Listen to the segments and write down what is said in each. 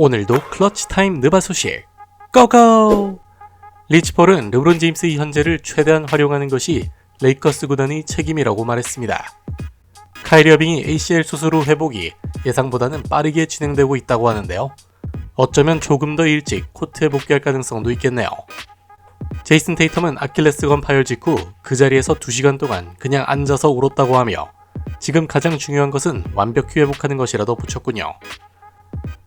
오늘도 클러치 타임 느바 소식 고고! 리치폴은 르브론 제임스의 현재를 최대한 활용하는 것이 레이커스 구단의 책임이라고 말했습니다. 카이리 어빙이 ACL 수술 후 회복이 예상보다는 빠르게 진행되고 있다고 하는데요. 어쩌면 조금 더 일찍 코트에 복귀할 가능성도 있겠네요. 제이슨 테이텀은 아킬레스건 파열 직후 그 자리에서 2시간 동안 그냥 앉아서 울었다고 하며 지금 가장 중요한 것은 완벽히 회복하는 것이라도 붙였군요.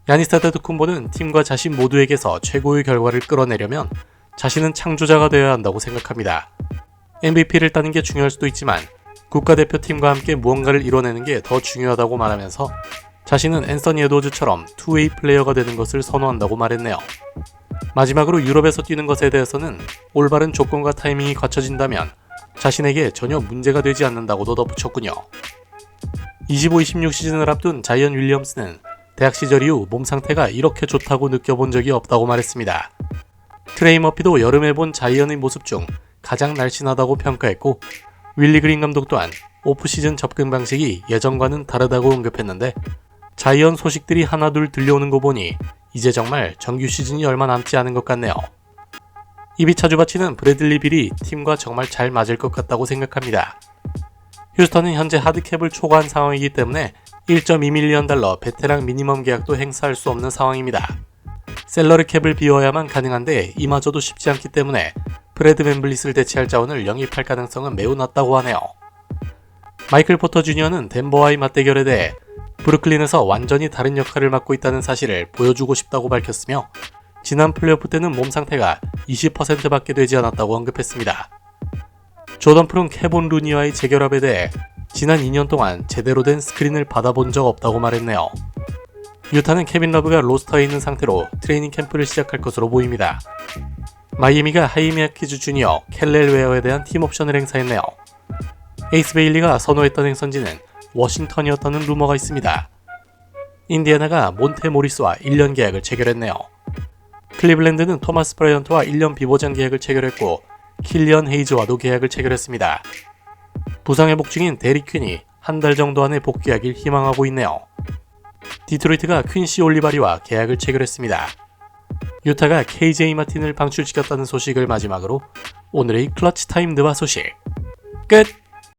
야니스 타데두쿤보는 팀과 자신 모두에게서 최고의 결과를 끌어내려면 자신은 창조자가 되어야 한다고 생각합니다. MVP를 따는 게 중요할 수도 있지만 국가대표팀과 함께 무언가를 이뤄내는 게 더 중요하다고 말하면서 자신은 앤서니 에도즈처럼 투웨이 플레이어가 되는 것을 선호한다고 말했네요. 마지막으로 유럽에서 뛰는 것에 대해서는 올바른 조건과 타이밍이 갖춰진다면 자신에게 전혀 문제가 되지 않는다고도 덧붙였군요. 25-26 시즌을 앞둔 자이언 윌리엄스는 대학 시절 이후 몸 상태가 이렇게 좋다고 느껴본 적이 없다고 말했습니다. 트레이 머피도 여름에 본 자이언의 모습 중 가장 날씬하다고 평가했고 윌리 그린 감독 또한 오프시즌 접근 방식이 예전과는 다르다고 언급했는데 자이언 소식들이 하나둘 들려오는 거 보니 이제 정말 정규 시즌이 얼마 남지 않은 것 같네요. 이비 차주바치는 브래들리 빌이 팀과 정말 잘 맞을 것 같다고 생각합니다. 휴스턴은 현재 하드캡을 초과한 상황이기 때문에 1.2밀리언 달러 베테랑 미니멈 계약도 행사할 수 없는 상황입니다. 셀러리 캡을 비워야만 가능한데 이마저도 쉽지 않기 때문에 브래드 벤블릿을 대체할 자원을 영입할 가능성은 매우 낮다고 하네요. 마이클 포터 주니어는 덴버와의 맞대결에 대해 브루클린에서 완전히 다른 역할을 맡고 있다는 사실을 보여주고 싶다고 밝혔으며 지난 플레이오프 때는 몸 상태가 20%밖에 되지 않았다고 언급했습니다. 조던 프론 캐본 루니와의 재결합에 대해 지난 2년 동안 제대로 된 스크린을 받아본 적 없다고 말했네요. 유타는 케빈 러브가 로스터에 있는 상태로 트레이닝 캠프를 시작할 것으로 보입니다. 마이애미가 하이미 아키즈 주니어, 켈렐 웨어에 대한 팀 옵션을 행사했네요. 에이스 베일리가 선호했던 행선지는 워싱턴이었다는 루머가 있습니다. 인디애나가 몬테 모리스와 1년 계약을 체결했네요. 클리블랜드는 토마스 브라이언트와 1년 비보장 계약을 체결했고 킬리언 헤이즈와도 계약을 체결했습니다. 부상 회복 중인 데리 퀸이 한 달 정도 안에 복귀하길 희망하고 있네요. 디트로이트가 퀸시 올리바리와 계약을 체결했습니다. 유타가 KJ 마틴을 방출시켰다는 소식을 마지막으로 오늘의 클러치 타임 느바 소식 끝!